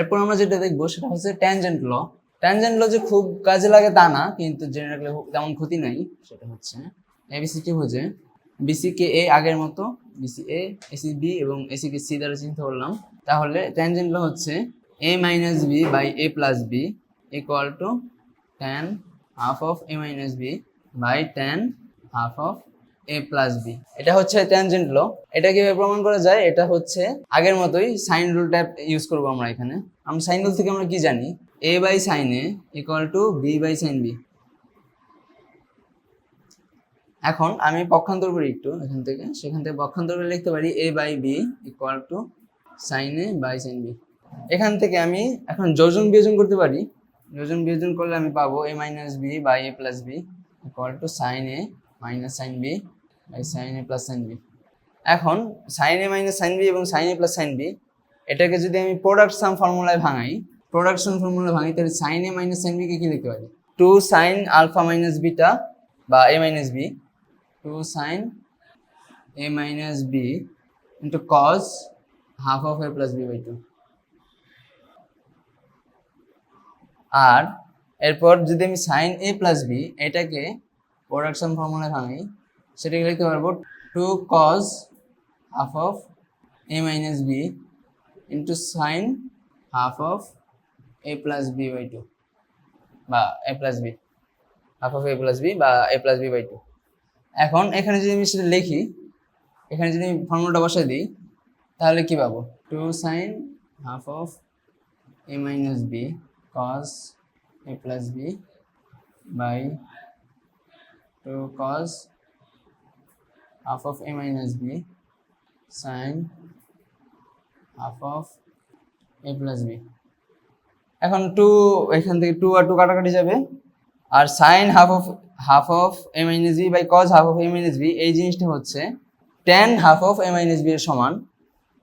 এরপর আমরা যেটা দেখব সেটা হচ্ছে ট্যানজেন্ট ল ট্যানজেন্ট ল যে খুব কাজে লাগে তা না, কিন্তু জেনে রাখলে তেমন ক্ষতি নাই। সেটা হচ্ছে এবিসিটি হচ্ছে বিসি কে এ আগের মতো বিসি এ এসি বি এবং এসি কে সি দ্বারা চিন্তা করলাম। তাহলে ট্যানজেন্ট ল হচ্ছে A minus B by A plus B equal to tan half of A minus B by tan half of A plus B এটা হচ্ছে ট্যানজেন্ট ল এটা কীভাবে প্রমাণ করা যায়? এটা হচ্ছে আগের মতোই সাইন রুলটা ইউজ করব আমরা এখানে। আমরা সাইন রুল থেকে আমরা কি জানি? A by sine A equal to B by sine B এখন আমি পক্ষান্তর করি একটু এখান থেকে। সেখান থেকে পক্ষান্তর করে লিখতে পারি A by B equal to sine A by sine B এখান থেকে আমি এখন যোজন বিয়োজন করতে পারি। যোজন বিয়োজন করলে আমি পাবো A minus B by A plus B equal to sine A minus sine B by sine A plus sine B এখন sine A minus sine B এবং sine A plus sine B এটাকে যদি আমি প্রোডাক্ট সাম ফর্মুলায় ভাঙাই production formula ভাঙি, তাহলে sine A minus sine বিকে কি লিখতে পারি? Two sine alpha minus beta বা A minus B two sine A minus B into cos half of A plus B by two আর এরপর যদি আমি সাইন এ প্লাস বি এটাকে প্রোডাকশন ফর্মুলায় ভাঙি সেটাকে লিখতে পারব two cos half of A minus B into sine half of A plus B by two বা A plus B half of A plus B বা A plus B by two এখন এখানে যদি আমি সেটা লিখি, এখানে যদি আমি ফর্মুলাটা বসাই দিই, তাহলে কি পাবো? Two sine half of A minus B cos A plus B by two cos half of A minus B sine half of A plus B এখন টু এখান থেকে টু আর টু কাটাকাটি যাবে। আর sine half of half of A minus B by cos half of A minus B এই জিনিসটা হচ্ছে tan half of A minus B এর সমান।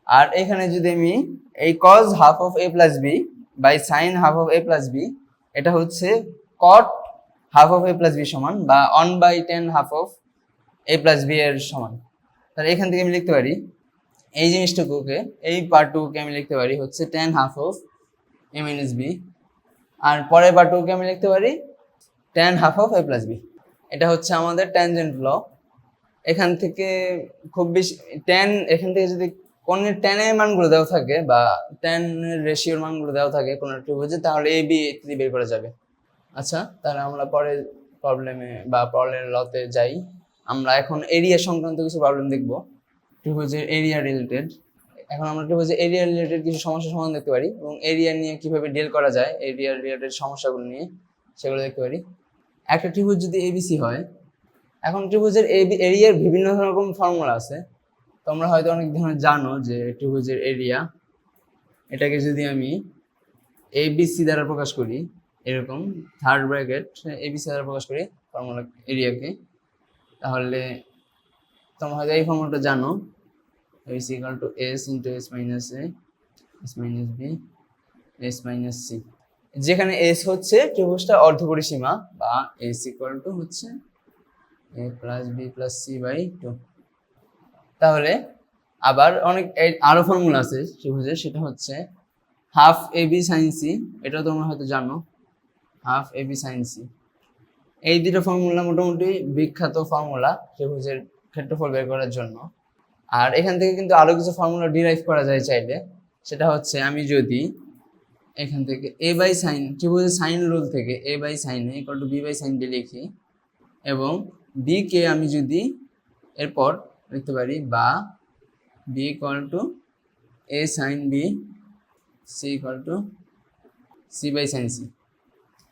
আর এখানে যদি আমি এই cos half of A plus B by sine half of A plus B এটা হচ্ছে cot half of A plus B সমান বা one by tan half of A plus B এর সমান। তাহলে এখান থেকে আমি লিখতে পারি, এই জিনিসটুকুকে, এই পার্টটুকুকে আমি লিখতে পারি হচ্ছে tan half of A minus B আর পরের পার্টটুকুকে আমি লিখতে পারি tan half of A plus B এটা হচ্ছে আমাদের ট্যানজেন্ট ল এখান থেকে খুব বেশি টেন এখান থেকে যদি কোন টেনের মানগুলো দেওয়া থাকে বা টেনের রেশিওর মানগুলো দেওয়া থাকে কোনো ত্রিভুজে, তাহলে এ বি ইত্যাদি বের করা যাবে। আচ্ছা তাহলে আমরা পরের প্রবলেমে বা পরের লতে যাই। আমরা এখন এরিয়া সংক্রান্ত কিছু প্রবলেম দেখব। ত্রিভুজের এরিয়া রিলেটেড এখন আমরা ত্রিভুজের এরিয়া রিলেটেড কিছু সমস্যার সমাধান দেখতে পারি এবং এরিয়া নিয়ে কীভাবে ডিল করা যায় এরিয়া রিলেটেড সমস্যাগুলো নিয়ে সেগুলো দেখতে পারি। একটা ত্রিভুজ যদি এবিসি হয়, এখন ত্রিভুজের এরিয়ার বিভিন্ন রকম ফর্মুলা আছে। তোমরা হয়তো অনেক ধরনের জানো যে ত্রিভুজের এরিয়া এটাকে যদি আমি এবিসি দ্বারা প্রকাশ করি, এরকম থার্ড ব্র্যাকেট এবিসি দ্বারা প্রকাশ করি ফর্মুলা এরিয়াকে তাহলে তোমরা হয়তো এই ফর্মুলাটা জানো S equal to S into S minus A S minus B S minus C যেখানে এস হচ্ছে ত্রিভুজটা অর্ধপরিসীমা, বা এস ইকুয়াল টু হচ্ছে A plus B plus C by two তাহলে আবার অনেক, এই- আরও ফর্মুলা আছে ত্রিভুজের সেটা হচ্ছে half A B sine C এটাও তোমরা হয়তো জানো half A B sine C এই দুটো ফর্মুলা মোটামুটি বিখ্যাত ফর্মুলা ত্রিভুজের ক্ষেত্রফল বের করার জন্য। আর এখান থেকে কিন্তু আরও কিছু ফর্মুলা ডিরাইভ করা যায় চাইলে। সেটা হচ্ছে আমি যদি এখান থেকে এ বাই সাইন ত্রিভুজের সাইন রুল থেকে A by sine equal to B by sine দিয়ে লিখি। এবং বি কে আমি যদি এরপর লিখতে পারি বা B equal to A sine B C equal to C by sine C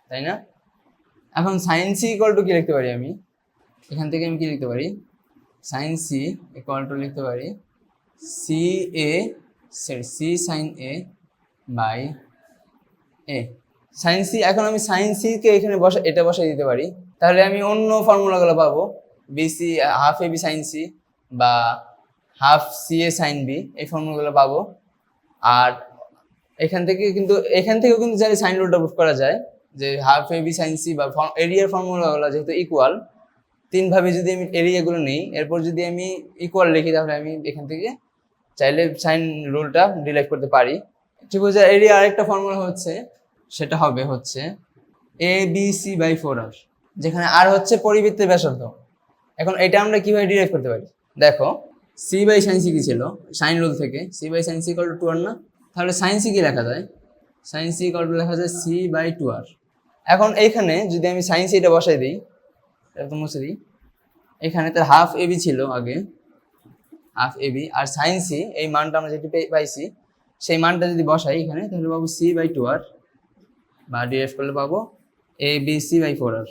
তাই না? এখন সাইন সি ইকুয়াল টু কি লিখতে পারি আমি? এখান থেকে আমি কি লিখতে পারি? সাইন সি ইকুয়াল টু লিখতে পারি C A C sine A by A sine C এখন আমি সাইন সিকে এখানে বসা, এটা বসাই দিতে পারি। তাহলে আমি অন্য ফর্মুলাগুলো পাবো। BC half A B sine C বা half C A sine B এই ফর্মুলাগুলো পাবো। আর এখান থেকে কিন্তু, এখান থেকেও কিন্তু চাইলে সাইন রুলটা প্রুফ করা যায়। যে হাফ এ বি এরিয়ার ফর্মুলাগুলো যেহেতু ইকুয়াল তিনভাবে যদি আমি এরিয়াগুলো নেই, এরপর যদি আমি ইকুয়াল লিখি, তাহলে আমি এখান থেকে চাইলে সাইন রুলটা ডিরাইভ করতে পারি। ত্রিভুজের এরিয়া আরেকটা ফর্মুলা হচ্ছে, সেটা হবে হচ্ছে A B C by four R যেখানে আর হচ্ছে পরিবৃত্তের ব্যাসার্ধ। এখন এটা আমরা কীভাবে ডিরাইভ করতে পারি? দেখো সি বাই সাইন সি কি ছিল? সাইন রুল থেকে। C by sine C equal to R না? তাহলে সাইন সি কি লেখা যায়? সাইন সি ইকাল টু লেখা যায় সি বাই টু আর এখন এইখানে যদি আমি সাইন সিটা বসাই দিই, এটা তো মুছে দিই। এখানে তার হাফ এবি ছিল আগে হাফ এবি আর সাইন সি এই মানটা আমরা যেটি পাইছি, সেই মানটা যদি বসাই এখানে, তাহলে পাবো সি বাই টু আর বা ডিএফ করলে পাবো A B C by four R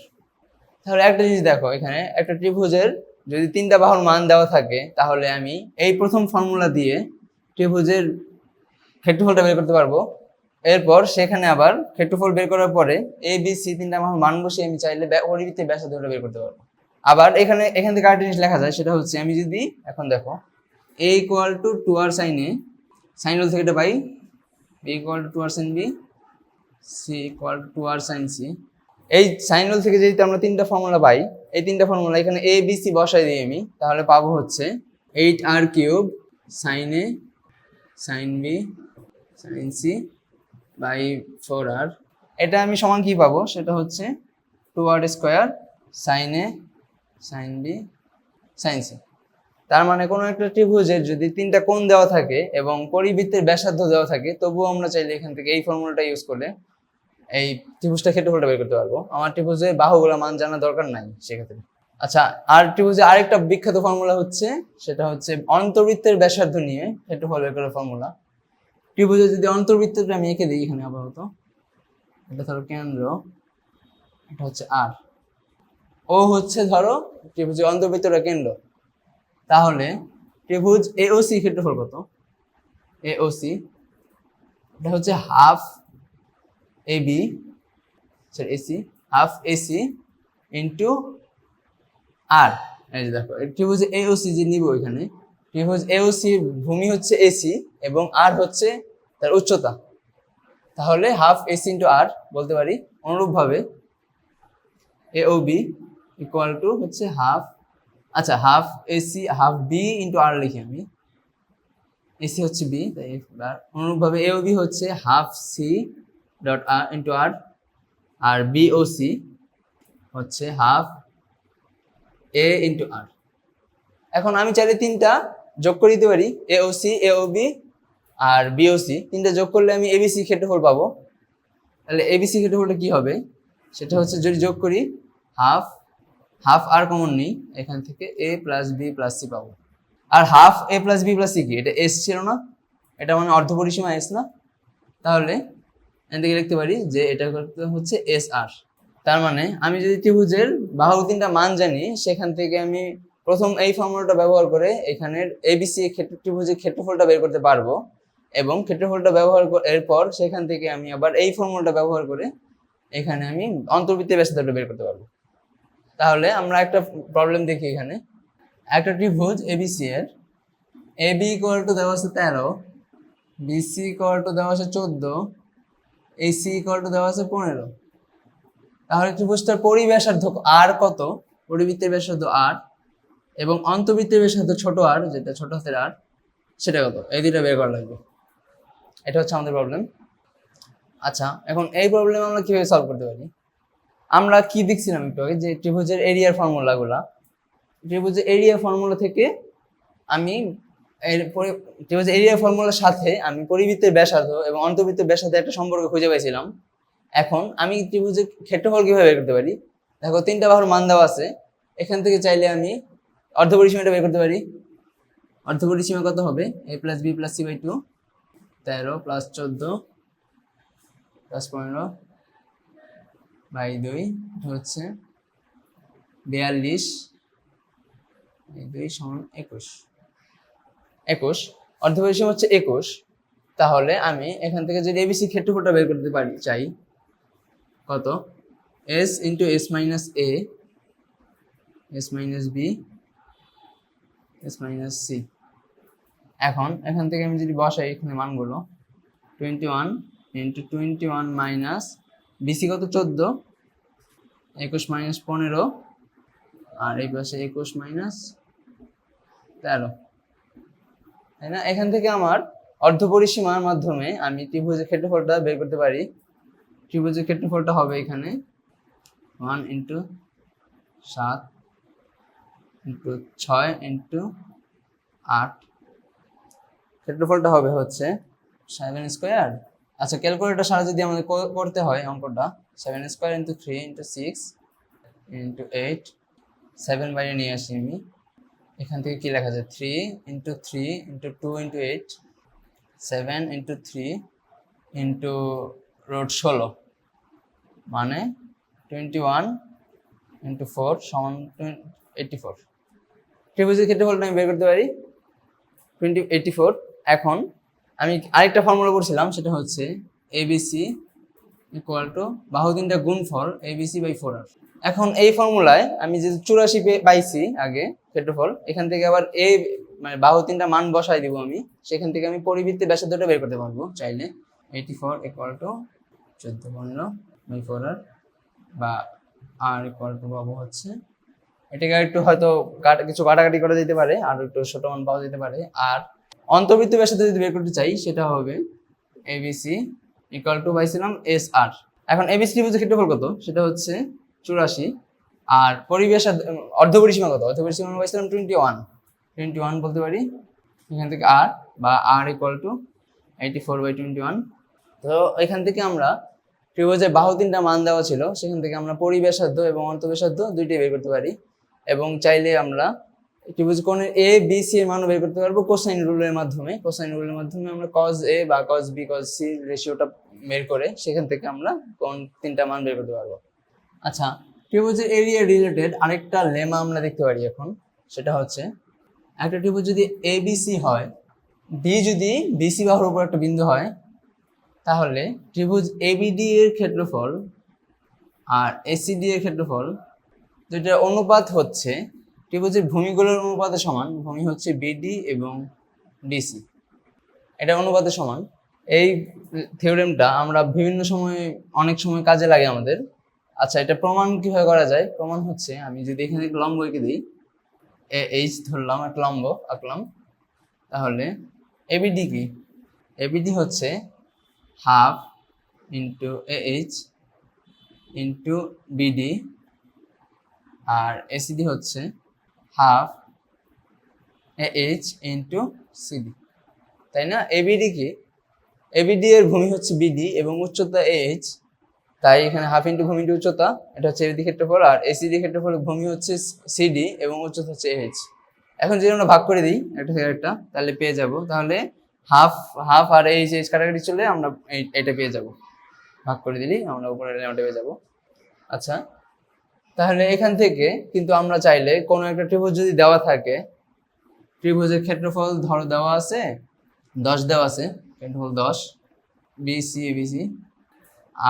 তাহলে একটা জিনিস দেখো, এখানে একটা ত্রিভুজের যদি তিনটা বাহুর মান দেওয়া থাকে, তাহলে আমি এই প্রথম ফর্মুলা দিয়ে ত্রিভুজের ক্ষেত্রফলটা বের করতে পারব। এরপর সেখানে আবার ক্ষেত্রফল বের করার পরে এ বি সি তিনটা আমার মান বসিয়ে আমি চাইলে ব্য- পরিবৃত্তের ব্যাসার্ধটা বের করতে পারব। আবার এখানে, এখান থেকে আরেকটা জিনিস লেখা যায়, সেটা হচ্ছে, আমি যদি এখন দেখো A equal to two R sine A sine rule থেকে এটা পাই B equal to two R sine B C equal to two sign C এই সাইন রুল থেকে যদি আমরা তিনটা ফর্মুলা পাই, এই তিনটা ফর্মুলা এখানে এ বি সি বসাই দিই আমি, তাহলে পাবো হচ্ছে eight R cube sine A sine B sine C by four R এটা আমি সমান কি পাবো? সেটা হচ্ছে two R square sine A sine B sine C তার মানে কোনো একটা ত্রিভুজের যদি তিনটা কোণ দেওয়া থাকে এবং পরিবৃত্তের ব্যাসার্ধ দেওয়া থাকে, তবুও আমরা চাইলে এখান থেকে এই ফর্মুলাটা ইউজ করলে এই ত্রিভুজটা ক্ষেত্রফলটা বের করতে পারব। আমার ত্রিভুজে বাহুগুলো মান জানা দরকার নাই সেক্ষেত্রে। আচ্ছা আর ত্রিভুজে আরেকটা বিখ্যাত ফর্মুলা হচ্ছে, সেটা হচ্ছে অন্তর্বৃত্তের ব্যাসার্ধ নিয়ে ক্ষেত্রফল বের করার ফর্মুলা ত্রিভুজে যদি অন্তর্বৃত্তটা আমি এঁকে দিই এখানে আপাতত, এটা ধরো কেন্দ্র, এটা হচ্ছে আর ও হচ্ছে ধরো ত্রিভুজের অন্তর্বৃত্তটা কেন্দ্র। তাহলে ত্রিভুজ এ ও এওসি ক্ষেত্রফল কত? এওসি এটা হচ্ছে half AB sorry AC half AC into R এই দেখো ত্রিভুজ এওসি যে নিব এখানে ত্রিভুজ এওসি ভূমি হচ্ছে এসি এবং আর হচ্ছে তার উচ্চতা। তাহলে হাফ এসি ইন্টু আর বলতে পারি অনুরূপভাবে A O B equal to হচ্ছে হাফ আচ্ছা half AC half B into R লিখি আমি। এসি হচ্ছে বি তাই আর অনুরূপভাবে এ ও বি হচ্ছে half C dot R into R আর বি ও সি হচ্ছে হাফ এ ইন্টু আর এখন আমি চাইলে তিনটা যোগ করে দিতে পারি? A O C A O B R B O C তিনটা যোগ করলে আমি এবিসি ক্ষেত্রফল পাবো। তাহলে এবিসি ক্ষেত্রফলটা কি হবে? সেটা হচ্ছে যদি যোগ করি হাফ হাফ আর কমন নেই, এখান থেকে A plus B plus C পাবো। আর half A plus B plus C কি? এটা এস ছিল না? এটা মানে অর্ধপরিসীমা এস না? তাহলে এখান থেকে লিখতে পারি যে এটা হচ্ছে এস আর তার মানে আমি যদি ত্রিভুজের বাহু তিনটা মান জানি, সেখান থেকে আমি প্রথম এই ফর্মুলাটা ব্যবহার করে এখানের এবিসি ক্ষেত্র ত্রিভুজের ক্ষেত্রফলটা বের করতে পারব এবং ক্ষেত্রফলটা ব্যবহার এরপর সেখান থেকে আমি আবার এই ফর্মুলাটা ব্যবহার করে এখানে আমি অন্তর্বৃত্তের ব্যাসার্ধটা বের করতে পারব। তাহলে আমরা একটা প্রবলেম দেখি এখানে। একটা ত্রিভুজ এবিসি এর। এ বি ইকুয়াল টু দেওয়া আছে তেরো বিসি ইকুয়াল টু দেওয়া আছে চোদ্দ এসি ইকুয়াল টু দেওয়া আছে পনেরো। তাহলে ত্রিভুজটার পরিব্যাসার্ধ আর কত? পরিবৃত্তের ব্যাসার্ধ আর এবং অন্তর্বৃত্তের ব্যাসার্ধ ছোট আর, যেটা ছোট হাতের আর, সেটা কত? এই দুইটা বের করা লাগবে। এটা হচ্ছে আমাদের প্রবলেম আচ্ছা এখন এই প্রবলেম আমরা কীভাবে সলভ করতে পারি? আমরা কি দেখছিলাম একটু আগে, যে ত্রিভুজের এরিয়ার ফর্মুলাগুলা ত্রিভুজের এরিয়া ফর্মুলা থেকে আমি ত্রিভুজের এরিয়া ফর্মুলার সাথে আমি পরিবৃত্তের ব্যাসার্ধ এবং অন্তর্বৃত্তের ব্যাসার্ধ একটা সম্পর্ক খুঁজে পাইছিলাম। এখন আমি ত্রিভুজের ক্ষেত্রফল কীভাবে বের করতে পারি? দেখো, তিনটা বাহুর মান দেওয়া আছে। এখান থেকে চাইলে আমি অর্ধপরিসীমাটা বের করতে পারি। অর্ধপরিসীমা কত হবে? A plus B plus C by two তেরো প্লাস চোদ্দ প্লাস পনেরো বাই দুই হচ্ছে বিয়াল্লিশ দুই সমান একুশ। একুশ। অর্ধপরিসীমা হচ্ছে একুশ। তাহলে আমি এখান থেকে যদি এবিসি ক্ষেত্রফলটা বের করতে পারি, চাই কত? S into S minus A S minus B S minus C. এখন, এখান থেকে আমি যদি বসাই এখানে মানগুলো twenty one into twenty one minus BC কত? চোদ্দ। একুশ মাইনাস পনেরো। আর এই পাশে একুশ মাইনাস তেরো। তাই না? এখান থেকে আমার অর্ধপরিসীমার মাধ্যমে আমি ত্রিভুজের ক্ষেত্রফলটা বের করতে পারি। ত্রিভুজের ক্ষেত্রফলটা হবে এখানে ওয়ান ইন্টু সাত ইন্টু ছয় ইন্টু আট। ক্ষেত্রফলটা হবে হচ্ছে সেভেন স্কোয়ার আচ্ছা ক্যালকুলেটর সারা যদি আমাদের করতে হয় অঙ্কটা seven square into three into six into eight seven বাইরে নিয়ে আসি আমি। এখান থেকে কি লেখা যায়? Three into three into two into eight seven into three into road ষোলো। মানে টোয়েন্টি ওয়ান ইন্টু ফোর সমান এইটটি ফোর ত্রিভুজের ক্ষেত্রফলটা আমি বের করতে পারি টোয়েন্টি এইটটি ফোর এখন আমি আরেকটা ফর্মুলা করছিলাম সেটা হচ্ছে এবিসি ইকুয়াল টু বাহু তিনটা গুণ গুণফল এবিসি বাই ফোর আর এখন এই ফর্মুলায় আমি যে চুরাশি পাইছি আগে ক্ষেত্রফল এখান থেকে আবার এ মানে বাহু তিনটা মান বসাই দিব আমি, সেখান থেকে আমি পরিবৃত্তি ব্যাসার্ধটা বের করতে পারব। চাইলে এইটি ফোর ইকুয়াল টু চোদ্দ পনেরো বাই ফোর আর বা আর ইকুয়াল টু পাবো হচ্ছে এটাকে একটু হয়তো কিছু কাটাকাটি করা যেতে পারে, আর একটু ছোট মান পাওয়া যেতে পারে। আর অন্তর্বৃত্ত ব্যাসার্ধ যদি বের করতে চাই, সেটা হবে এবিসি ইকুয়াল টু পাইছিলাম এস আর এখন এবিসি ত্রিভুজের ক্ষেত্রফল কত? সেটা হচ্ছে চুরাশি। আর পরিবেশ অর্ধপরিসীমা কত? অর্ধপরিসীমা পাইছিলাম টোয়েন্টি ওয়ান টোয়েন্টি ওয়ান বলতে পারি। এখান থেকে আর বা R equal to eighty four by twenty one তো এখান থেকে আমরা ত্রিভুজের বাহু তিনটা মান দেওয়া ছিল। সেখান থেকে আমরা পরিবেশাধ্য এবং অন্তর্বেশাধ্য দুইটাই বের করতে পারি। এবং চাইলে আমরা ত্রিভুজ কোণের এ বি সি এর মানও বের করতে পারব কোসাইন রুলের মাধ্যমে। কোসাইন রুলের মাধ্যমে আমরা কজ এ বা কজ বি কজ সি রেশিওটা বের করে সেখান থেকে আমরা কোন তিনটা মান বের করতে পারব। আচ্ছা ত্রিভুজের এরিয়া রিলেটেড আরেকটা লেমা আমরা দেখতে পারি এখন। সেটা হচ্ছে, একটা ত্রিভুজ যদি এ বি সি হয় ডি যদি বিসি বাহুর উপর একটা বিন্দু হয়, তাহলে ত্রিভুজ এবিডি এর ক্ষেত্রফল আর এসিডি এর ক্ষেত্রফল দুইটার অনুপাত হচ্ছে ত্রিভুজের ভূমিগুলোর অনুপাতের সমান, ভূমি হচ্ছে বিডি এবং ডিসি। এটা অনুপাতের সমান। এই থিওরেমটা আমরা বিভিন্ন সময়, অনেক সময় কাজে লাগে আমাদের। আচ্ছা এটা প্রমাণ কীভাবে করা যায়? প্রমাণ হচ্ছে, আমি যদি এখানে লম্ব এঁকে দিই, এ, এইচ ধরলাম, একটা লম্ব আঁকলাম, তাহলে এবিডি কি? এবিডি হচ্ছে half into H into BD আর এসিডি হচ্ছে হাফ এইচ ইন্টু সিডি তাই না? এবিডি কি? এবিডি এর ভূমি হচ্ছে বিডি এবং উচ্চতা এইচ তাই এখানে হাফ ইন্টু ভূমি উচ্চতা, এটা হচ্ছে এবিডি ক্ষেত্রফল, আর এসিডি ক্ষেত্রফল ভূমি হচ্ছে সিডি এবং উচ্চতা হচ্ছে এইচ এখন যদি আমরা ভাগ করে দিই, একটা থেকে একটা তাহলে পেয়ে যাব, তাহলে হাফ হাফ আর এইচ এইচ কাটাকাটি চলে আমরা এটা পেয়ে যাব। ভাগ করে দিলি আমরা উপরে পেয়ে যাব। আচ্ছা তাহলে এখান থেকে কিন্তু আমরা চাইলে কোনো একটা ত্রিভুজ যদি দেওয়া থাকে, ত্রিভুজের ক্ষেত্রফল ধরো দেওয়া আছে, দশ দেওয়া আছে, ক্ষেত্রফল দশ বিসি এবিসি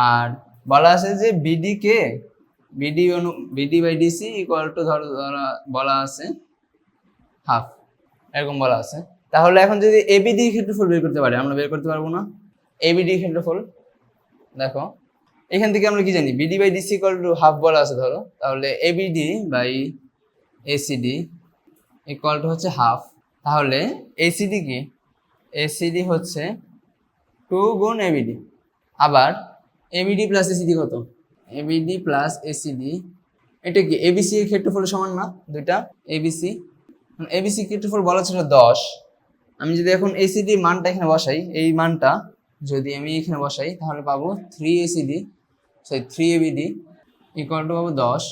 আর বলা আছে যে বিডি কে BD Anu BD by DC equal to ধরো, ধরা, বলা আছে হাফ এরকম বলা আছে। তাহলে এখন যদি এবিডি ক্ষেত্রফল বের করতে পারি, আমরা বের করতে পারব না? এবিডি ক্ষেত্রফল, দেখো। এখান থেকে আমরা কি জানি? BD by DC equal to half বলা আছে, ধরো। তাহলে ABD by ACD equal to হচ্ছে হাফ তাহলে এসিডি কি? এসিডি হচ্ছে টু গুণ এবিডি আবার এবিডি প্লাস এসিডি কত? এবিডি প্লাস এসিডি এটা কি এবিসি এর ক্ষেত্রফল সমান না? দুইটা। এবিসি এবিসি ক্ষেত্রফল বলা ছিল দশ। আমি যদি এখন এসিডি মানটা এখানে বসাই, এই মানটা যদি আমি এখানে বসাই, তাহলে পাবো three ACD sorry three ABD equal to পাবো দশ,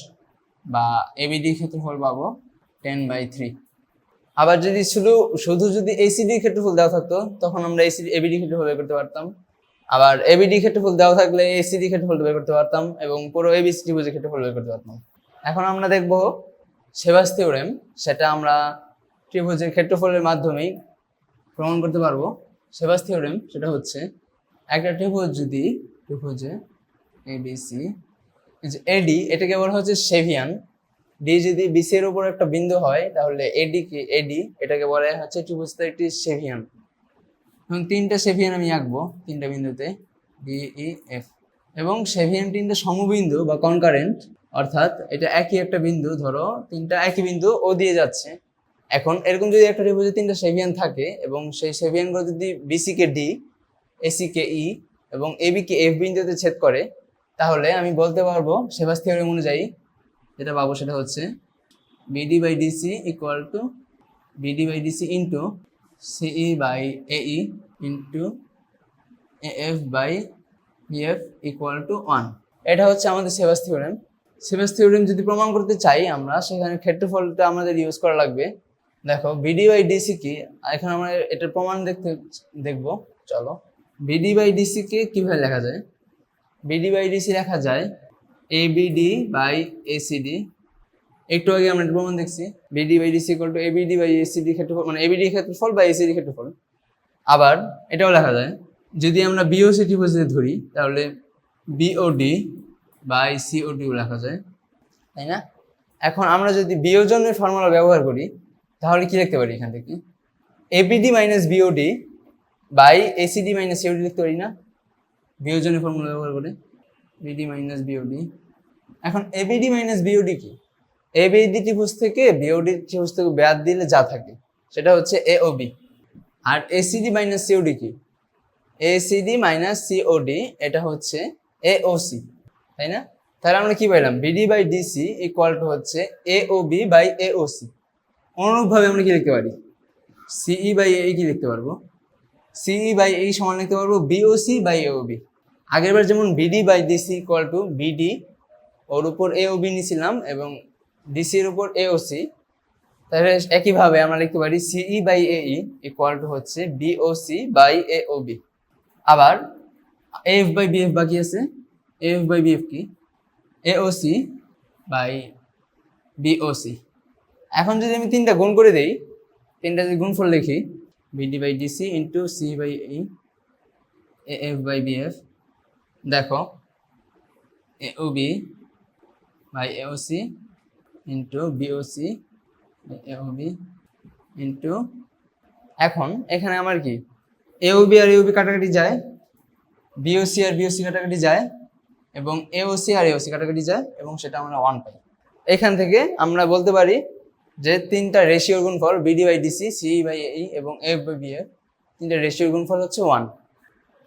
বা এবিডি ক্ষেত্রফল পাবো টেন বাই থ্রি আবার যদি শুধু শুধু যদি এসিডি ক্ষেত্রফল দেওয়া থাকতো, তখন আমরা এসিডি এবিডি ক্ষেত্রফল বের করতে পারতাম। আবার এবিডি ক্ষেত্রফল দেওয়া থাকলে এসিডি ক্ষেত্রফল বের করতে পারতাম এবং পুরো এবিসি ত্রিভুজের ক্ষেত্রফল বের করতে পারতাম। এখন আমরা দেখব সেবাস থিওরেম সেটা আমরা ত্রিভুজের ক্ষেত্রফলের মাধ্যমেই প্রমাণ করতে পারব। সেবাস থিওরেম সেটা হচ্ছে, একটা ত্রিভুজ যদি, ত্রিভুজে এবিসি এডি এটাকে বলা হচ্ছে সেভিয়ান। ডি যদি বিসি এর উপর একটা বিন্দু হয়, তাহলে এডি কি এডি এটাকে বলা হচ্ছে ত্রিভুজটা একটি সেভিয়ান। এবং তিনটা সেভিয়ান আমি আঁকবো, তিনটা বিন্দুতে। ডি ই এফ এবং সেভিয়ান তিনটা সমবিন্দু বা কনকারেন্ট অর্থাৎ এটা একই একটা বিন্দু, ধরো তিনটা একই বিন্দু ও দিয়ে যাচ্ছে। এখন এরকম যদি একটা ত্রিভুজে তিনটা সেভিয়ান থাকে, এবং সেই সেভিয়ানগুলো যদি বিসি কে ডি এসি কে ই এবং এবি কে এফ বিন্দুতে ছেদ করে তাহলে আমি বলতে পারব সেভাস থিওরিম অনুযায়ী যেটা পাবো সেটা হচ্ছে BD by DC equal to BD by DC into CE by EA into F by BF equal to one এটা হচ্ছে আমাদের সেভাস থিওরেম সেভাস থিওরেম যদি প্রমাণ করতে চাই আমরা, সেখানে ক্ষেত্রফলটা আমাদের ইউজ করা লাগবে। দেখো বিডি বাই ডিসি কি, এখন আমরা এটার প্রমাণ দেখতে দেখব। চলো। বিডি বাই ডিসি কে কীভাবে লেখা যায়? বিডি বাই ডিসি লেখা যায় এ বিডি বাই এসিডি একটু আগে আমরা প্রমাণ দেখছি BD by DC equal to A ABD by ACD ক্ষেত্রফল মানে এবিডি ক্ষেত্রফল বা এসিডি ক্ষেত্রফল। আবার এটাও লেখা যায়, যদি আমরা বিওসি ত্রিভুজে ধরি, তাহলে বিওডি বাই সিওডিও লেখা যায়, তাই না? এখন আমরা যদি বিয়োজনের ফর্মুলা ব্যবহার করি, তাহলে কি লিখতে পারি এখান থেকে? ABD minus BOD by ACD minus COD লিখতে পারি না? বিয়োজনের ফর্মুলা ব্যবহার করে বিডি মাইনাস বিওডি এখন এবিডি মাইনাস বিওডি কি? এবিডি ত্রিভুজ থেকে বিওডি ত্রিভুজ থেকে ব্যাদ দিলে যা থাকে, সেটা হচ্ছে এ ও বি আর এসিডি মাইনাস সিওডি কি? এসিডি মাইনাস সিওডি এটা হচ্ছে এ ও সি তাই না? তাহলে আমরা কি পাইলাম? BD by DC equal to হচ্ছে A O B by A O C অনুরূপভাবে আমরা কি লিখতে পারি? সিই বাই এ কি লিখতে পারব? সিই বাই এই সমান লিখতে পারব বিওসি বাই এওবি আগেরবার যেমন BD by DC equal to BD ওর উপর এ ও বি নিয়েছিলাম এবং ডিসির উপর এ ও সি তাহলে একইভাবে আমরা লিখতে পারি CE by A E equal to হচ্ছে BOC by A O B আবার এ এফ বাই বিএফ বাকি আছে। এ এফ বাই বিএফ কি? এওসি বাই বিওসি এখন যদি আমি তিনটা গুণ করে দেই, তিনটা যদি গুণফল লিখি BD by DC into C by E A F by BF দেখো A O B by O C into BOC A O B into এখন এখানে আমার কি? A O B R A O B কাটাকাটি যায় বিওসি আর BOC কাটাকাটি যায়, এবং এওসি আর এওসি কাটাকাটি যায়, এবং সেটা আমরা ওয়ান পাই। এখান থেকে আমরা বলতে পারি যে তিনটা রেশিওর গুণফল BD by DC C by EA এবং এফ বাই বি এফ তিনটা রেশিওর গুণফল হচ্ছে ওয়ান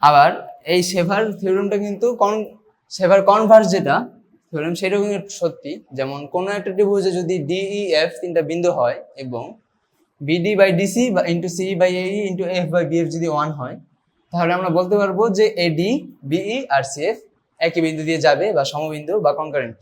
আবার এই সেভার থিওরেমটা কিন্তু কন সেভার কনভার্স যেটা থিওরেম সেটাও কিন্তু সত্যি। যেমন কোনো একটা ত্রিভুজে যদি ডিই এফ তিনটা বিন্দু হয় এবং বিডি বাই ডিসি বা into C by A into F by BF যদি ওয়ান হয়, তাহলে আমরা বলতে পারব যে এডি বিই আর সি এফ একই বিন্দু দিয়ে যাবে বা সমবিন্দু বা কনকারেন্ট